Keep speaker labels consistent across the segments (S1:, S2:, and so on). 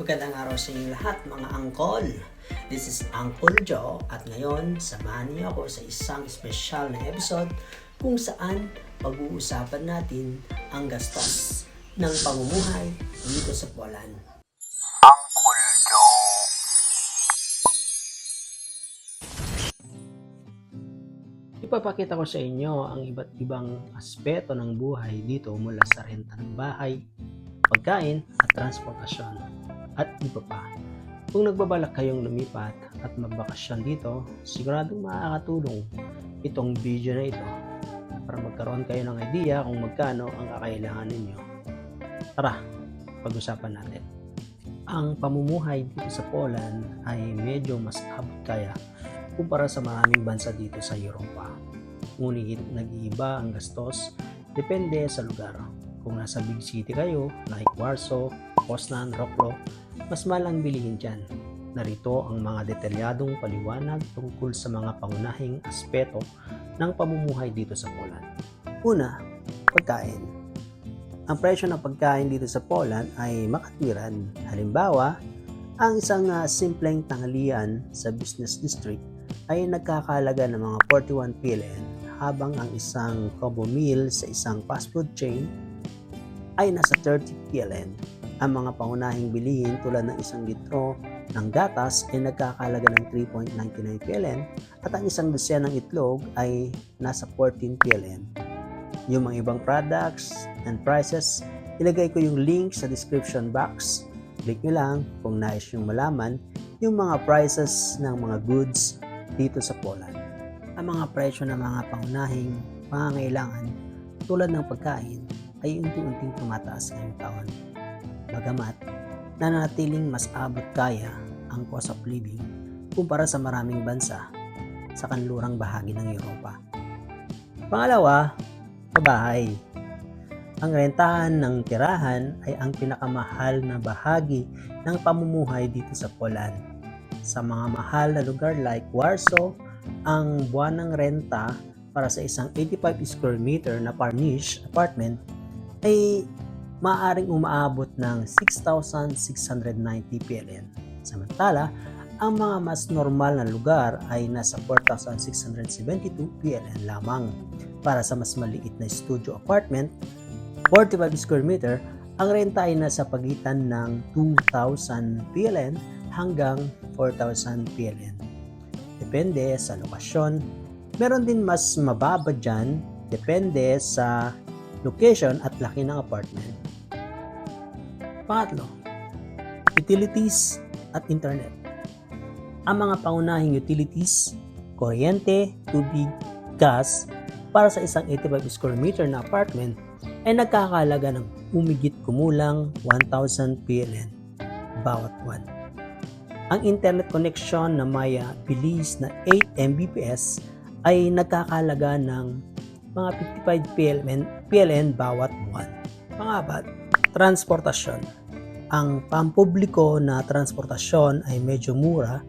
S1: Magandang araw sa inyo lahat mga angkol. This is Uncle Joe at ngayon samahan niyo ako sa isang espesyal na episode kung saan pag-uusapan natin ang gastos ng pamumuhay dito sa Poland.
S2: Uncle Joe.
S1: Ipapakita ko sa inyo ang iba't ibang aspeto ng buhay dito mula sa renta ng bahay, pagkain at transportasyon at iba pa. Kung nagbabalak kayong lumipat at magbakasyon dito, siguradong makakatulong itong video na ito para magkaroon kayo ng idea kung magkano ang kakailangan ninyo. Tara, pag-usapan natin. Ang pamumuhay dito sa Poland ay medyo mas abot kaya kumpara sa maraming bansa dito sa Europa. Ngunit nag-iiba ang gastos depende sa lugar. Kung nasa big city kayo like Warsaw, Poznan, Wrocław, mas mahal ang bilihin dyan. Narito ang mga detalyadong paliwanag tungkol sa mga pangunahing aspeto ng pamumuhay dito sa Poland. Una, pagkain. Ang presyo ng pagkain dito sa Poland ay makatwiran. Halimbawa, ang isang ah, simpleng tanghalian sa business district ay nagkakalaga ng mga 41 PLN habang ang isang combo meal sa isang fast food chain ay nasa 30 PLN. Ang mga pangunahing bilihin tulad ng isang litro ng gatas ay nagkakalaga ng 3.99 PLN at ang isang dosya ng itlog ay nasa 14 PLN. Yung mga ibang products and prices, ilagay ko yung link sa description box. Click nyo lang kung nais yung malaman yung mga prices ng mga goods dito sa Poland. Ang mga presyo ng mga pangunahing pangangailangan tulad ng pagkain ay unti-unting tumataas ngayong taon. Bagamat nanatiling mas abot kaya ang cost of living kumpara sa maraming bansa sa kanlurang bahagi ng Europa. Pangalawa, pabahay. Ang rentahan ng tirahan ay ang pinakamahal na bahagi ng pamumuhay dito sa Poland. Sa mga mahal na lugar like Warsaw, ang buwanang renta para sa isang 85 square meter na furnished apartment ay maaaring umaabot ng 6,690 PLN. Samantala, ang mga mas normal na lugar ay nasa 4,672 PLN lamang. Para sa mas maliit na studio apartment, 45 square meter, ang renta ay nasa pagitan ng 2,000 PLN hanggang 4,000 PLN. Depende sa lokasyon. Meron din mas mababa dyan, depende sa location at laki ng apartment. Pangatlo, utilities at internet. Ang mga pangunahing utilities, kuryente, tubig, gas, para sa isang 85 square meter na apartment ay nagkakalaga ng umigit kumulang 1,000 PLN bawat buwan. Ang internet connection na may bilis na 8 Mbps ay nagkakalaga ng mga 55 PLN, PLN bawat buwan. Pangapat, transportasyon. Ang pampubliko na transportasyon ay medyo mura.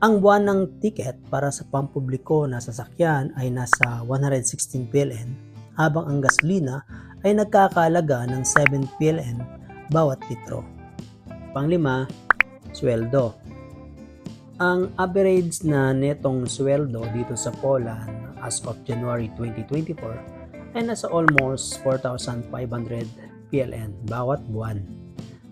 S1: Ang buwan ng ticket para sa pampubliko na sasakyan ay nasa 116 PLN habang ang gasolina ay nagkakalaga ng 7 PLN bawat litro. Panglima, sweldo. Ang average na netong sweldo dito sa Poland as of January 2024 ay nasa almost 4,500 PLN bawat buwan.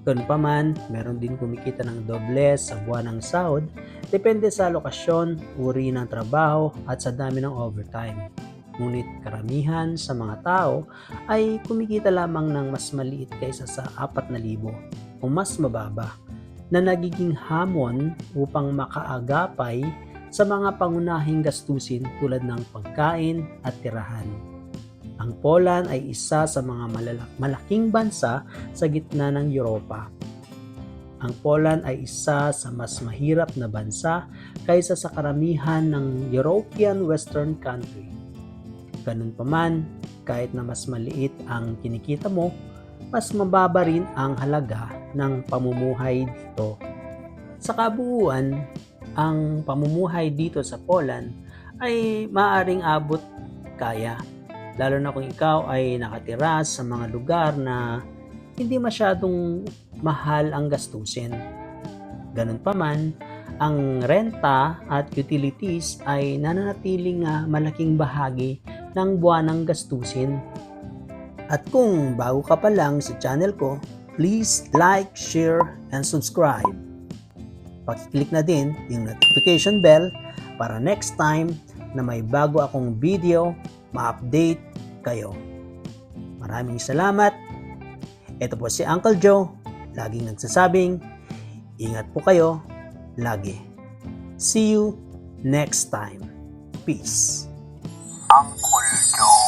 S1: Doon pa man, meron din kumikita ng doble sa buwan ng sahod depende sa lokasyon, uri ng trabaho at sa dami ng overtime. Ngunit karamihan sa mga tao ay kumikita lamang ng mas maliit kaysa sa 4,000 o mas mababa na nagiging hamon upang makaagapay sa mga pangunahing gastusin tulad ng pagkain at tirahan. Ang Poland ay isa sa mga malaking bansa sa gitna ng Europa. Ang Poland ay isa sa mas mahirap na bansa kaysa sa karamihan ng European Western country. Ganun pa kahit na mas maliit ang kinikita mo, mas mababa rin ang halaga ng pamumuhay dito. Sa kabuuan, ang pamumuhay dito sa Poland ay maaring abot kaya lalo na kung ikaw ay nakatira sa mga lugar na hindi masyadong mahal ang gastusin. Ganun pa man, ang renta at utilities ay nananatiling ah, malaking bahagi ng buwanang gastusin. At kung bago ka pa lang sa channel ko, please like, share, and subscribe. Pakiclick na din yung notification bell para next time na may bago akong video, ma-update kayo. Maraming salamat. Ito po si Uncle Joe, laging nagsasabing, ingat po kayo lagi. See you next time. Peace.
S2: Uncle Joe.